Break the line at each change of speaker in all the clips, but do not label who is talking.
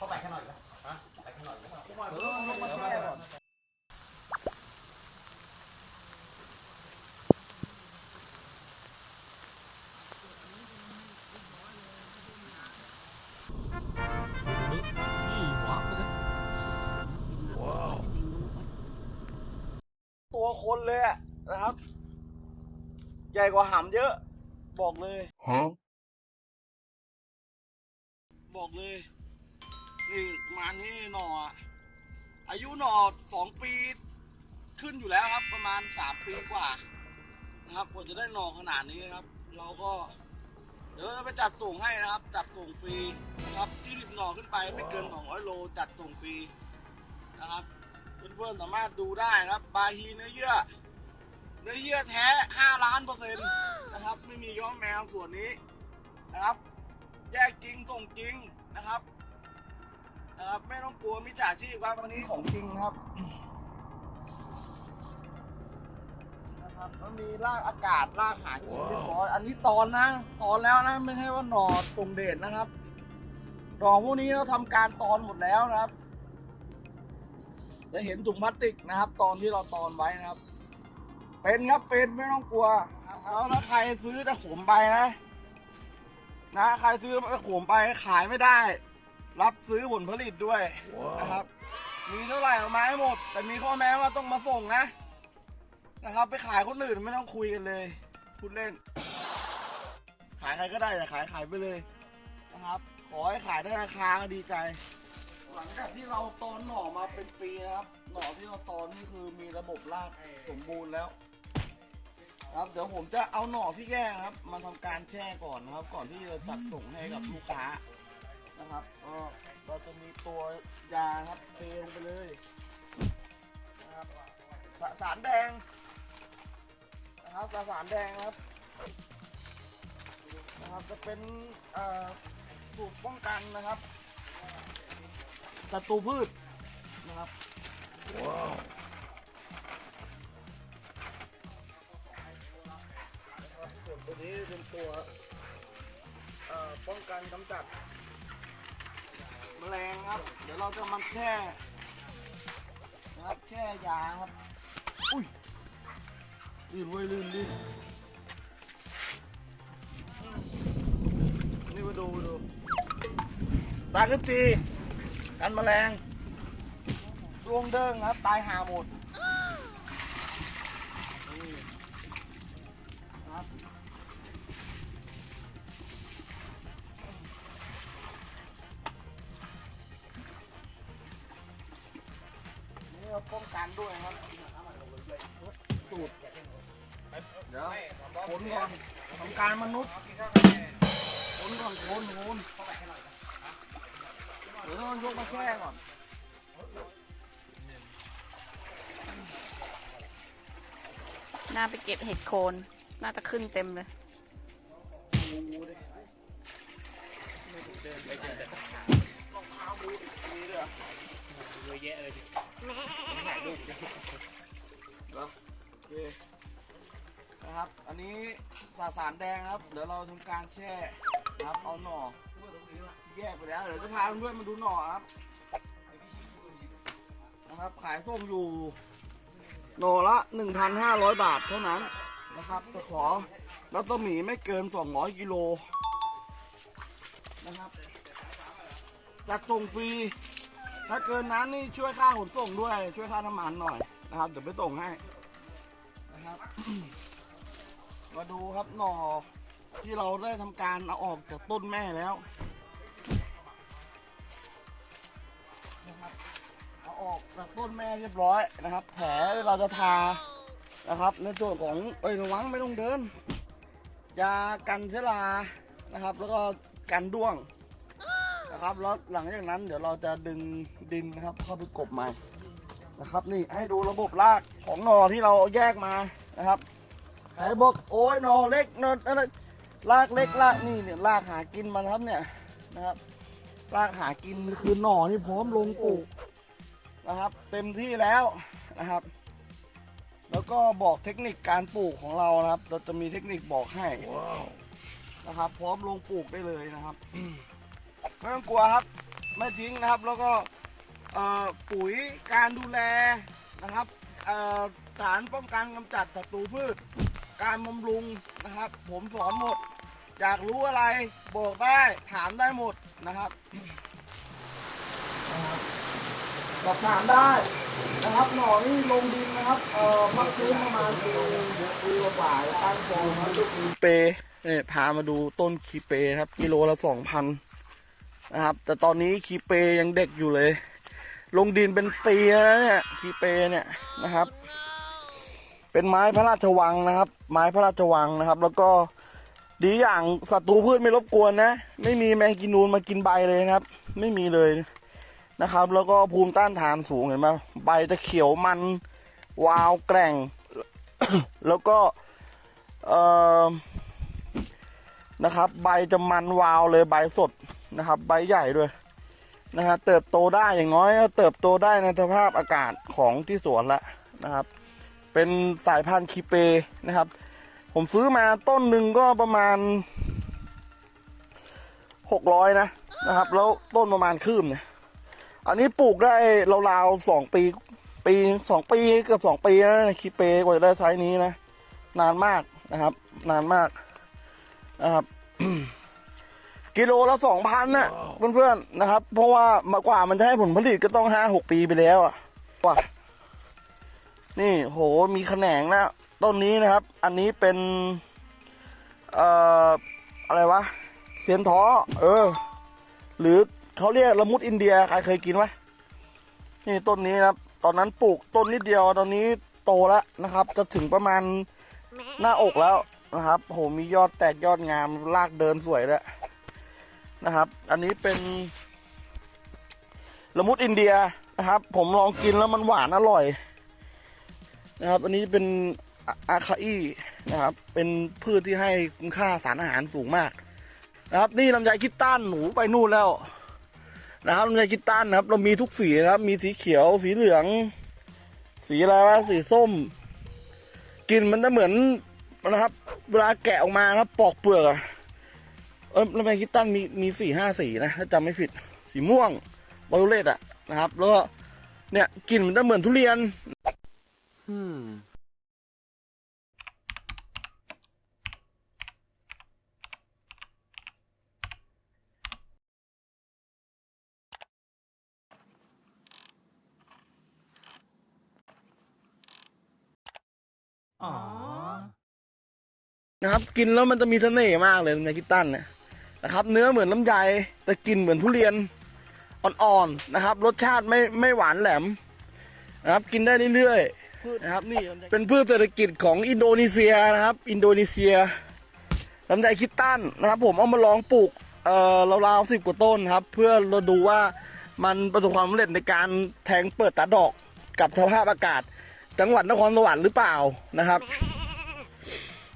เข้าไปแค่หน่อยนะฮะไปแค่หน่อยนะ
เออลงมาแช่ก่อนตัวคนเลยอะนะครับ ใหญ่กว่าหำเยอะ บอกเลย บอกเลย นี่มานี่หน่ออายุหน่อสองปีขึ้นอยู่แล้วครับ ประมาณสามปีกว่า นะครับกว่าจะได้หน่อขนาดนี้นะครับ เราก็เดี๋ยวเราจะไปจัดส่งให้นะครับ จัดส่งฟรีนะครับที่สิบหน่อขึ้นไปไม่เกิน200โลจัดส่งฟรีนะครับเพื่อนๆสามารถดูได้นะครับ บาฮีเนื้อเยื่อเนื้อเยื่อแท้5ล้านเปอร์เซ็นต์นะครับ ไม่มีย้อมแมวส่วนนี้นะครับ แยกจริงส่งจริงนะครับ นะครับไม่ต้องกลัวมิจฉาชีพครับวันนี้ของจริงครับนะครับแล้วมีรากอากาศรากหากินเรียบร้อยอันนี้ตอนนะตอนแล้วนะไม่ใช่ว่าหนอตรงเดชนะครับดอกพวกนี้เราทำการตอนหมดแล้วนะครับ จะเห็นถุงพลาสติกนะครับ ตอนที่เราตอนไว้นะครับ เป็นครับเป็นไม่ต้องกลัวแล้วถ้าใครซื้อจะขมไปนะ นะใครซื้อจะขมไปขายไม่ได้ รับซื้อผลผลิตด้วยนะครับ มีเท่าไหร่เอามาให้หมด แต่มีข้อแม้ว่าต้องมาส่งนะ นะครับ ไปขายคนอื่นไม่ต้องคุยกันเลยพูดเล่น ขายใครก็ได้แต่ขายขายไปเลยนะครับ ขอให้ขายได้ราคาก็ดีใจ หลังจากที่เราตอนหน่อมาเป็นปีนะครับ หน่อที่เราตอนนี่คือมีระบบรากสมบูรณ์แล้วครับเดี๋ยวผมจะเอาหน่อที่แยกนะครับ มาทำการแช่ก่อนนะครับ ก่อนที่จะจัดส่งให้กับลูกค้า นะครับก็เราจะมีตัวยานะครับเทลงไปเลยนะครับสสารแดงนะครับสสารแดงนะครับนะครับจะเป็นเอ่อสูตรป้องกันนะครับศัตรูพืชนะครับส่วนตัวนี้เป็นตัวเอ่อป้องกันกำจัด แมลงครับ เดี๋ยวเราจะมาแช่นะครับแช่ยางครับ อุ้ยลื่นเว้ยลื่นลื่นนี่มาดูดูตากระจีกันแมลงดวงเดิงครับ ตายหาหมด ป้องกันด้วยครับสูตรเดี๋ยวขนก่อนทำการมนุษย์ขนก่อนขนขนเดี๋ยวต้องยกมาแช่ก่อน
น่าไปเก็บเห็ดโคน น่าจะขึ้นเต็มเลย
เย อะแยะเลยดิ
เหรอโอเคนะครับ อันนี้สาสารแดงครับ เดี๋ยวเราทำการแช่นะครับ เอาหน่อแยกไปแล้ว เดี๋ยวจะพาเพื่อนๆมาดูหน่อครับ นะครับ ขายส่งอยู่ หน่อละ 1,500 บาทเท่านั้นนะครับจะขอรัศมีไม่เกิน 200 กิโลนะครับจัดส่งฟรี ถ้าเกินนั้นนี่ช่วยค่าขนส่งด้วย ช่วยค่าน้ำมันหน่อยนะครับ เดี๋ยวไปส่งให้นะครับ มาดูครับหน่อที่เราได้ทำการเอาออกจากต้นแม่แล้วนะครับเอาออกจากต้นแม่เรียบร้อยนะครับ แผลเราจะทานะครับ ในส่วนของเอ้ยระวังไม่ต้องเดินยากันเชื้อรานะครับ แล้วก็กันด้วง นะครับ แล้วหลังจากนั้นเดี๋ยวเราจะดึงดินนะครับ เข้าไปกบใหม่นะครับ นี่ให้ดูระบบรากของหนอที่เราแยกมานะครับใครบอกโอ้ยหนอเล็กหนออะไรรากเล็กรากนี่เนี่ยรากหากินมันครับเนี่ยนะครับ รากหากินคือหน่อนี่พร้อมลงปลูกนะครับ เต็มที่แล้วนะครับ แล้วก็บอกเทคนิคการปลูกของเรานะครับ เราจะมีเทคนิคบอกให้นะครับ พร้อมลงปลูกได้เลยนะครับ ไม่ต้องกลัวครับ ไม่ทิ้งนะครับ แล้วก็เอ่อปุ๋ยการดูแลนะครับเอ่อสารป้องกันกำจัดศัตรูพืช การบำรุงนะครับ ผมสอนหมด อยากรู้อะไรบอกได้ถามได้หมดนะครับสอบถามได้นะครับหน่อนี่ลงดินนะครับเอ่อพักซื้อประมาณปีปีกว่าๆตั้งฟองครับเปเนี่ยพามาดูต้นคีเปครับ กิโลละสองพัน นะครับ แต่ตอนนี้คีเปยังเด็กอยู่เลย ลงดินเป็นปีแล้วเนี่ยคีเปเนี่ยนะครับ เป็นไม้พระราชวังนะครับ ไม้พระราชวังนะครับ แล้วก็ดีอย่างศัตรูพืชไม่รบกวนนะ ไม่มีแมงกินนูนมากินใบเลยนะครับ ไม่มีเลยนะครับ แล้วก็ภูมิต้านทานสูงเห็นไหมใบจะเขียวมันวาวแกร่ง แล้วก็เอ่อนะครับ ใบจะมันวาวเลยใบสด นะครับ ใบใหญ่ด้วยนะฮะเติบโตได้อย่างน้อยเติบโตได้ในสภาพอากาศของที่สวนละนะครับ เป็นสายพันธุ์คีเปนะครับ ผมซื้อมาต้นหนึ่งก็ประมาณหกร้อยนะนะครับ แล้วต้นประมาณคืบเนี่ยอันนี้ปลูกได้ราวๆสองปีปีสองปีเกือบสองปีนะคีเปกว่าจะได้ไซส์นี้นะ นานมากนะครับ นานมากนะครับ กิโลละสองพันนะเพื่อนๆนะครับ เพราะว่ามากว่ามันจะให้ผลผลิตก็ต้องห้าหกปีไปแล้วอะว่ะนี่โหมีแขนงนะต้นนี้นะครับ อันนี้เป็น เอ่อ อะไรวะเสียนท้อเออ หรือเขาเรียกละมุดอินเดียใครเคยกินไหมนี่ต้นนี้นะครับ ตอนนั้นปลูกต้นนิดเดียวตอนนี้โตแล้วนะครับ จะถึงประมาณหน้าอกแล้วนะครับโหมียอดแตกยอดงามรากเดินสวยแล้ว นะครับ อันนี้เป็นละมุดอินเดียนะครับ ผมลองกินแล้วมันหวานอร่อย นะครับ อันนี้เป็นอาคาอี้นะครับ เป็นพืชที่ให้คุณค่าสารอาหารสูงมาก นะครับ นี่ลำไยคิดต้านหนูไปนู่นแล้ว นะครับลำไยคิดต้านนะครับ เรามีทุกสีนะครับ มีสีเขียวสีเหลือง สีอะไรวะสีส้มกลิ่นมันจะเหมือนนะครับ เวลาแกะออกมานะครับปอกเปลือกอะ เออลำไยคิดต้านมีมีสี่ห้าสีนะถ้าจำไม่ผิดสีม่วงไวโอเลตอะนะครับแล้วก็เนี่ยกลิ่นมันจะเหมือนทุเรียน
อ๋อ
นะครับ กินแล้วมันจะมีเสน่ห์มากเลยลำไยคิดตันเนี่ย นะครับ เนื้อเหมือนลำไยแต่กลิ่นเหมือนทุเรียนอ่อนๆนะครับ รสชาติไม่ไม่หวานแหลมนะครับ กินได้เรื่อยๆนะครับนี่เป็นพืชเศรษฐกิจของอินโดนีเซียนะครับ อินโดนีเซียลำไยคิดตันนะครับ ผมเอามาลองปลูกเอ่อราวๆสิบกว่าต้นครับ เพื่อเราดูว่ามันประสบความสำเร็จในการแทงเปิดตาดอกกับสภาพอากาศ จังหวัดนครสวรรค์หรือเปล่านะครับ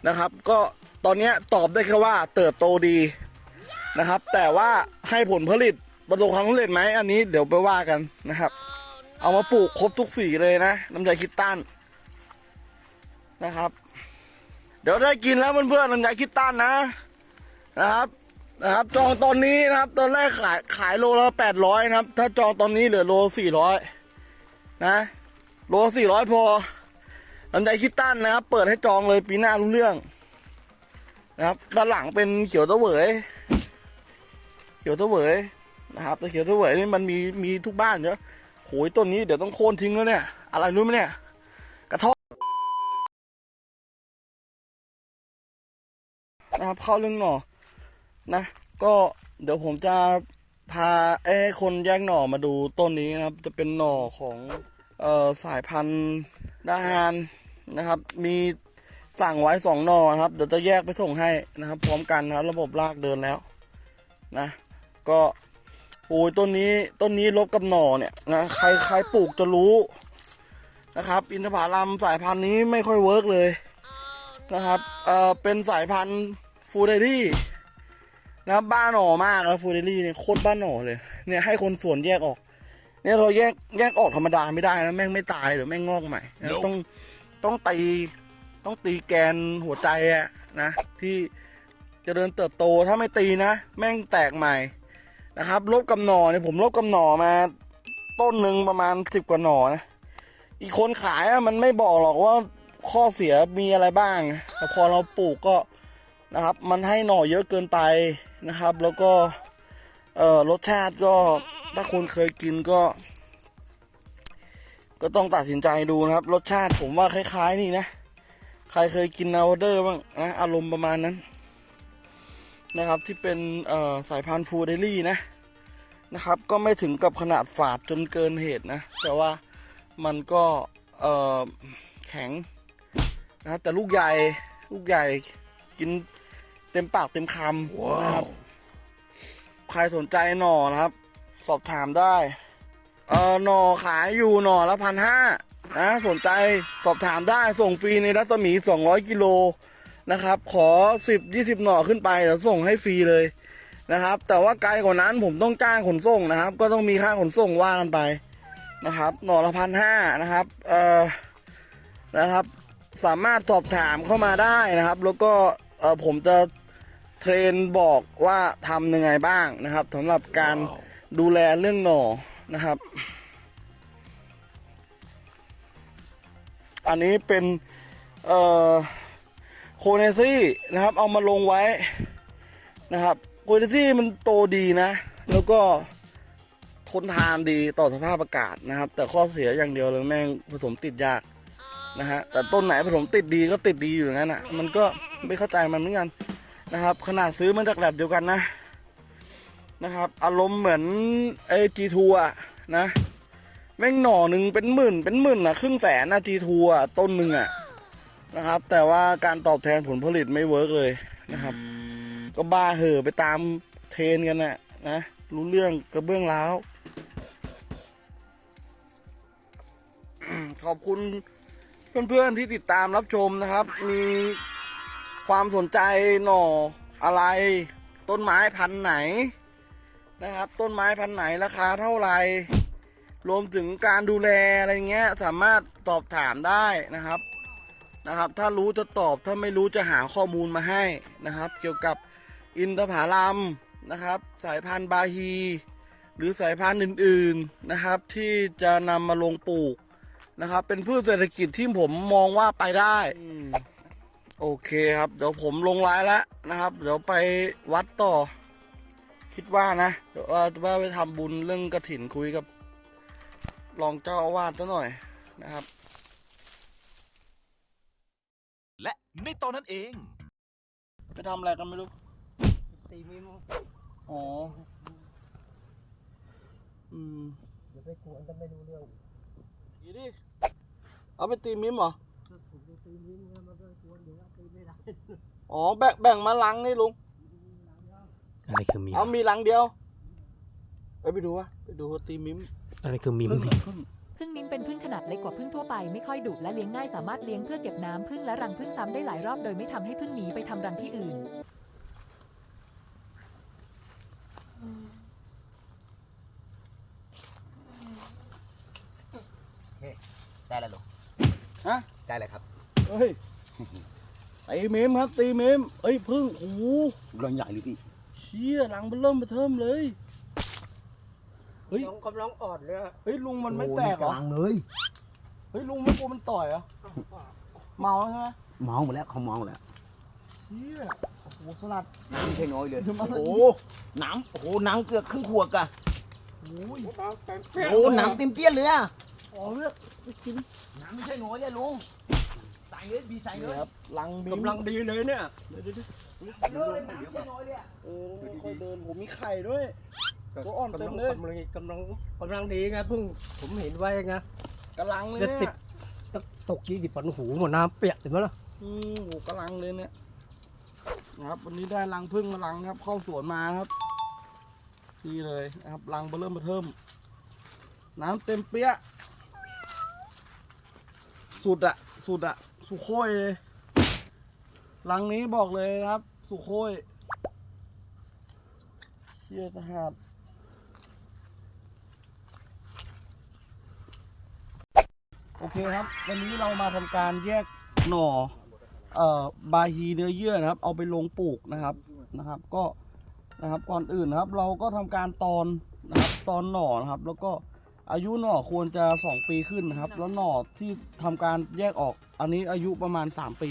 นะครับ ก็ตอนนี้ตอบได้แค่ว่าเติบโตดี นะครับ แต่ว่าให้ผลผลิตประสบความสำเร็จไหมอันนี้เดี๋ยวไปว่ากันนะครับ เอามาปลูกครบทุกสีเลยนะน้ำใจคิดตันนะครับ เดี๋ยวได้กินแล้วเพื่อนๆน้ำใจคิดตันนะนะครับนะครับจองตอนนี้นะครับ ตอนแรกขายขายโลละแปดร้อยนะครับ ถ้าจองตอนนี้เหลือโลสี่ร้อยนะโลสี่ร้อยพอลำไยคิดตันนะครับ เปิดให้จองเลยปีหน้ารู้เรื่องนะครับด้านหลังเป็นเขียวตะเวย ขียวตะเหวยนะครับต่เขียวตะเหวยนี่มันมีมีทุกบ้านเยอะโหยต้นนี้เดี๋ยวต้องโค่นทิ้งแล้วเนี่ย อะไรรู้ไหมเนี่ย กระท่อมนะครับเข้าเรื่องหน่อนะ ก็เดี๋ยวผมจะพาไอ้คนแยกหน่อมาดูต้นนี้นะครับ จะเป็นหน่อของเอ่อสายพันธุ์ดาฮานนะครับ มีสั่งไว้สองหน่อนะครับ เดี๋ยวจะแยกไปส่งให้นะครับ พร้อมกันนะรระบบลากเดินแล้วนะ ก็โอ้ยต้นนี้ต้นนี้ลบกับหน่อเนี่ยนะใครใครปลูกจะรู้นะครับ อินทผลัมสายพันธุ์นี้ไม่ค่อยเวิร์กเลยนะครับเอ่อเป็นสายพันธุ์ฟูเดรี่นะครับบ้าหน่อมากนะฟูเดรี่เนี่ยโคตรบ้าหน่อเลย เนี่ยให้คนสวนแยกออก เนี่ยเราแยกแยกออกธรรมดาไม่ได้นะแม่งไม่ตายหรือแม่งงอกใหม่นะต้องต้องตีต้องตีแกนหัวใจอะนะที่เจะเดินเติบโตถ้าไม่ตีนะ แม่งแตกใหม่ นะครับ ลบกับหน่อเนี่ยผมลบกับหน่อมา ต้นหนึ่งประมาณสิบกว่าหน่อนะ อีกคนขายอะมันไม่บอกหรอกว่าข้อเสียมีอะไรบ้าง แต่พอเราปลูกก็นะครับ มันให้หน่อเยอะเกินไปนะครับ แล้วก็เอ่อรสชาติก็ถ้าคนเคยกินก็ ก็ต้องตัดสินใจดูนะครับ รสชาติผมว่าคล้าย ๆ นี่นะ ใครเคยกินนาวเดอร์บ้างนะ อารมณ์ประมาณนั้น นะครับที่เป็นสายพันธุ์ฟูเดลี่นะนะครับ ก็ไม่ถึงกับขนาดฝาดจนเกินเหตุนะ แต่ว่ามันก็แข็งนะแต่ลูกใหญ่ลูกใหญ่กินเต็มปากเต็มคำนะครับใครสนใจหน่อนะครับ สอบถามได้เออหน่อขายอยู่หน่อละพันห้านะ สนใจสอบถามได้ส่งฟรีในรัศมี 200 กิโล นะครับ ขอ10-20หน่อขึ้นไปเดี๋ยวส่งให้ฟรีเลยนะครับ แต่ว่าไกลกว่านั้นผมต้องจ้างขนส่งนะครับ ก็ต้องมีค่าขนส่งว่ากันไปนะครับ หน่อละพันห้านะครับเอ่อนะครับ สามารถสอบถามเข้ามาได้นะครับ แล้วก็เอ่อผมจะเทรนบอกว่าทำยังไงบ้างนะครับสำหรับการดูแลเรื่องหน่อนะครับ อันนี้เป็นเอ่อ โคเนซี่นะครับ เอามาลงไว้นะครับโคเนซี่มันโตดีนะ แล้วก็ทนทานดีต่อสภาพอากาศนะครับ แต่ข้อเสียอย่างเดียวเลยแม่งผสมติดยากนะฮะแต่ต้นไหนผสมติดดีก็ติดดีอยู่งนั้นอะ มันก็ไม่เข้าใจมันเหมือนกันนะครับ ขนาดซื้อมาจากแลบเดียวกันนะนะครับ อารมณ์เหมือนไอ้จีทัวนะแม่งหน่อหนึ่งเป็นหมื่นเป็นหมื่นอะครึ่งแสนนะจีทัวต้นหนึ่งอะ นะครับ แต่ว่าการตอบแทนผลผลิตไม่เวิร์กเลยนะครับ ก็บ้าเหอะไปตามเทรนกันนะนะรู้เรื่องกระเบื้องร้าวขอบคุณเพื่อนๆที่ติดตามรับชมนะครับ มีความสนใจหน่ออะไร ต้นไม้พันธุ์ไหนนะครับ ต้นไม้พันธุ์ไหนราคาเท่าไหร่รวมถึงการดูแลอะไรเงี้ย สามารถตอบถามได้นะครับ นะครับ ถ้ารู้จะตอบถ้าไม่รู้จะหาข้อมูลมาให้นะครับ เกี่ยวกับอินทผลัมนะครับ สายพันธุ์บาฮี หรือสายพันธุ์อื่นๆนะครับ ที่จะนำมาลงปลูกนะครับ เป็นพืชเศรษฐกิจที่ผมมองว่าไปได้อืมโอเคครับ เดี๋ยวผมลงไลน์แล้วนะครับ เดี๋ยวไปวัดต่อ คิดว่านะเดี๋ยวว่าว่าไปทำบุญเรื่องกระถินคุยกับรองเจ้าอาวาสซะหน่อยนะครับ
และ ในตอนนั้นเอง
ไปทำอะไรกันไม่รู้
ตีมิม
อ๋อ อืม
อย่าไปกวนก็ไม่รู้เรื่อง
อีดิเอาไปตีมิมเหรอ
ผมดูตีมิมเนี่ยมันก็กวนเดี๋ยวตีไม่ได้
อ๋อ แบ่งแบ่งมาลังนี่ลุง
อะไรคือมิม
เอามีลังเดียว ไปไปดูวะ ไปดูว่าตีมิม
อะไรคือมิม
พึ่ง
พี่
พึ่ง
พึ่งมิ้มเป็นพึ่งขนาดเล็กกว่าพึ่งทั่วไปไม่ค่อยดุและเลี้ยงง่ายสามารถเลี้ยงเพื่อเก็บน้ำพึ่งและรังพึ่งซ้ำได้หลายรอบโดยไม่ทำให้พึ่งหนีไปทำรังที่อื่น
ได้แล้วหรอ
ฮะ
ได้เลยครับ
เฮ้ยตีมิมครับตีมิมเอ้ยพึ่งโอ้โห
รังใหญ่หรือพี่
เชี่ยลังมันเริ่มมาเทิมเลย เฮ้ย
น้องกำลังอ่อนเลยอะ
เฮ้ยลุงมันไม่แตกเหรอ
กลางเลย
เฮ้ยลุงไม่กลัวมันต่อยเหรอ เมาใช่ไหม
เมาหมดแล้วเขาเมาหมดแล้ว
เชี่ยโอ้โหสลัด
น้ำไม่ใช่น้อยเลย
เดี๋ยวมา
โอ้โหน้ำโอ้โหน้ำเกือบครึ่งขวดกะ
โอ้ย
โอ้โหน้ำเต็มเปี้ยนเลยอะ
อ๋อเนี่ยไปกิน
น้ำไม่ใช่น้อยเลยลุงใส่เลยบีใส่เล
นี่
ย
ครับลังมิม
กำลังดีเลยเนี่ย
เดี๋ยวเดี๋ยวเดี๋ยว
เลยน้ำไม่ใช่น้อยเลยอะ
เออค่อยๆเดินผมมีไข่ด้วย ตัวอ่อนเต็มเลย
กำลังกำลังกำลังดีไงเพิ่งผมเห็นไว้ไง
กำลังเลย
จะติ
เนี่
ด
ย
ตกยี่สิบฝันหูหมดน้ำเปียกเห็นไหมล่ะ
อืมโหกำลังเลยเนี่ยนะครับ วันนี้ได้รังพึ่งมารังครับ เข้าสวนมาครับนี่เลยนะครับรังเบอร์เริ่มมาเทิมน้ำเต็มเปี้ยะสุดอะสุดอะสุโค้ยเลยรังนี้บอกเลยนะครับ สุโค้ยเชี่ยทหา โอเคครับ วันนี้เรามาทำการแยกหน่อเอ่อบาฮีเนื้อเยื่อนะครับ เอาไปลงปลูกนะครับนะครับ ก็นะครับก่อนอื่นนะครับ เราก็ทำการตอนนะครับตอนหน่อนะครับ แล้วก็อายุหน่อควรจะสองปีขึ้นนะครับ แล้วหน่อที่ทำการแยกออกอันนี้อายุประมาณสามปี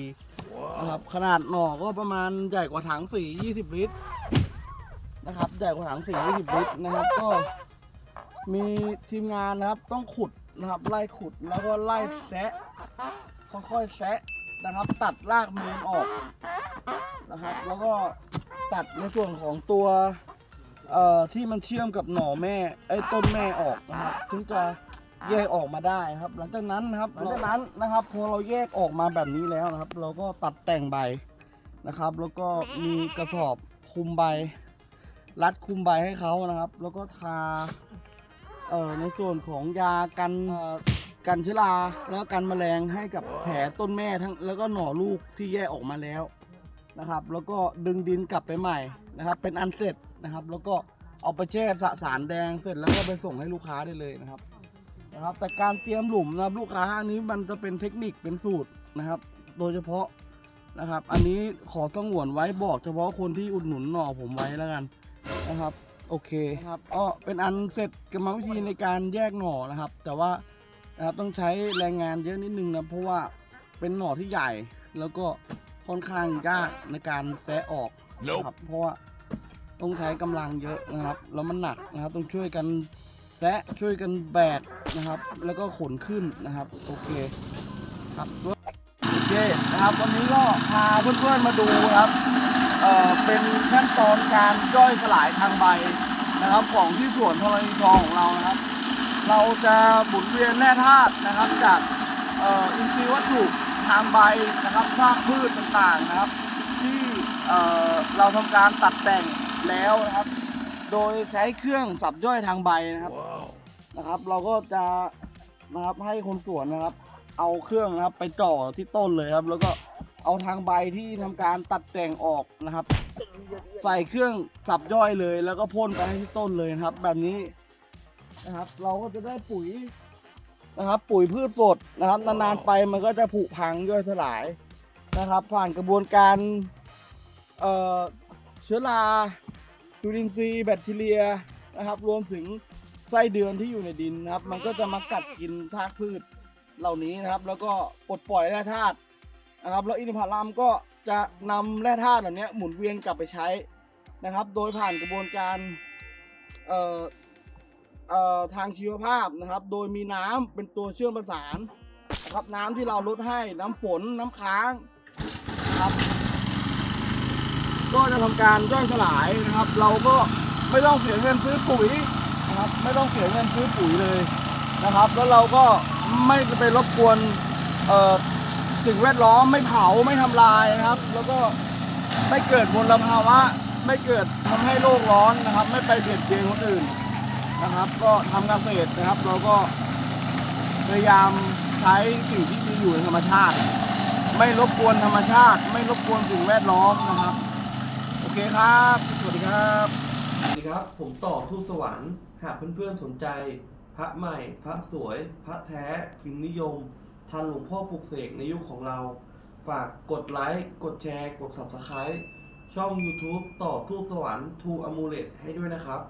นะครับ ขนาดหน่อก็ประมาณใหญ่กว่าถังสี่ยี่สิบลิตรนะครับใหญ่กว่าถังสี่ยี่สิบลิตรนะครับ ก็มีทีมงานนะครับต้องขุด นะครับ ไล่ขุดแล้วก็ไล่แซะค่อยๆแซะนะครับ ตัดรากเมนออกนะครับ แล้วก็ตัดในส่วนของตัวเอ่อที่มันเชื่อมกับหน่อแม่ไอ้ต้นแม่ออกนะครับถึงจะแยกออกมาได้นะครับ หลังจากนั้นนะครับหลังจากนั้นนะครับพอเราแยกออกมาแบบนี้แล้วนะครับ เราก็ตัดแต่งใบนะครับ แล้วก็มีกระสอบคุมใบ รัดคุมใบให้เขานะครับ แล้วก็ทา เอ่อในส่วนของยากันเอ่อกันเชื้อราแล้วก็กันแมลงให้กับแผลต้นแม่ทั้งแล้วก็หน่อลูกที่แยกออกมาแล้วนะครับ แล้วก็ดึงดินกลับไปใหม่นะครับ เป็นอันเสร็จนะครับ แล้วก็เอาไปแช่สสารแดงเสร็จแล้วก็ไปส่งให้ลูกค้าได้เลยนะครับนะครับ แต่การเตรียมหลุมนะครับลูกค้าอันนี้มันจะเป็นเทคนิคเป็นสูตรนะครับ โดยเฉพาะนะครับ อันนี้ขอสงวนไว้บอกเฉพาะคนที่อุดหนุนหน่อผมไว้แล้วกันนะครับ โอเคนะครับก็เป็นอันเสร็จกรรมวิธีในการแยกหน่อนะครับ แต่ว่านะครับต้องใช้แรงงานเยอะนิดนึงนะเพราะว่าเป็นหน่อที่ใหญ่ แล้วก็ค่อนข้างยากในการแซะออกนะครับเพราะว่าต้องใช้กำลังเยอะนะครับ แล้วมันหนักนะครับ ต้องช่วยกันแซะช่วยกันแบกนะครับ แล้วก็ขนขึ้นนะครับ โอเคครับโอเคนะครับวันนี้ก็พาเพื่อนๆมาดูครับ เอ่อเป็นขั้นตอนการย่อยสลายทางใบนะครับของที่สวนธรณีทองของเรานะครับ เราจะหมุนเวียนแร่ธาตุนะครับจากเอ่ออินทรีย์วัตถุทางใบนะครับซากพืชต่างๆนะครับ ที่เอ่อเราทำการตัดแต่งแล้วนะครับ โดยใช้เครื่องสับย่อยทางใบนะครับนะครับ เราก็จะนะครับให้คนสวนนะครับ เอาเครื่องนะครับไปจ่อที่ต้นเลยครับแล้วก็ เอาทางใบที่ทำการตัดแต่งออกนะครับ ใส่เครื่องสับย่อยเลย แล้วก็พ่นไปให้ที่ต้นเลยนะครับ แบบนี้นะครับ เราก็จะได้ปุ๋ยนะครับ ปุ๋ยพืชสดนะครับ นานๆไปมันก็จะผุพังย่อยสลายนะครับ ผ่านกระบวนการเอ่อเชื้อราจุลินทรีย์แบคทีเรียนะครับ รวมถึงไส้เดือนที่อยู่ในดินนะครับ มันก็จะมากัดกินซากพืชเหล่านี้นะครับ แล้วก็ปลดปล่อยแร่ธาตุ นะครับแล้วอินทผลัมก็จะนำแร่ธาตุเหล่านี้หมุนเวียนกลับไปใช้นะครับ โดยผ่านกระบวนการเอ่อเอ่อทางชีวภาพนะครับ โดยมีน้ำเป็นตัวเชื่อมประสานนะครับน้ำที่เราลดให้น้ำฝนน้ำค้างนะครับ ก็จะทำการย่อยสลายนะครับ เราก็ไม่ต้องเสียเงินซื้อปุ๋ยนะครับ ไม่ต้องเสียเงินซื้อปุ๋ยเลยนะครับ แล้วเราก็ไม่ไปรบกวนเอ่อ สิ่งแวดล้อมไม่เผาไม่ทำลายนะครับ แล้วก็ไม่เกิดมลภาวะ ไม่เกิดทำให้โลกร้อนนะครับ ไม่ไปเบียดเบียนคนอื่นนะครับ ก็ทำเกษตรนะครับ เราก็พยายามใช้สิ่งที่มีอยู่ในธรรมชาติ ไม่รบกวนธรรมชาติ ไม่รบกวนสิ่งแวดล้อมนะครับ โอเคครับ สวัสดีครับ
สวัสดีครับ ผมต่อทูตสวรรค์หากเพื่อนๆสนใจ พระใหม่ พระสวย พระแท้พิมพ์นิยม ทันหลวงพ่อปลุกเสกในยุคของเรา ฝากกดไลค์กดแชร์ กด subscribe ช่อง YouTube ต่อทูตสวรรค์ทูอมูเลตให้ด้วยนะครับ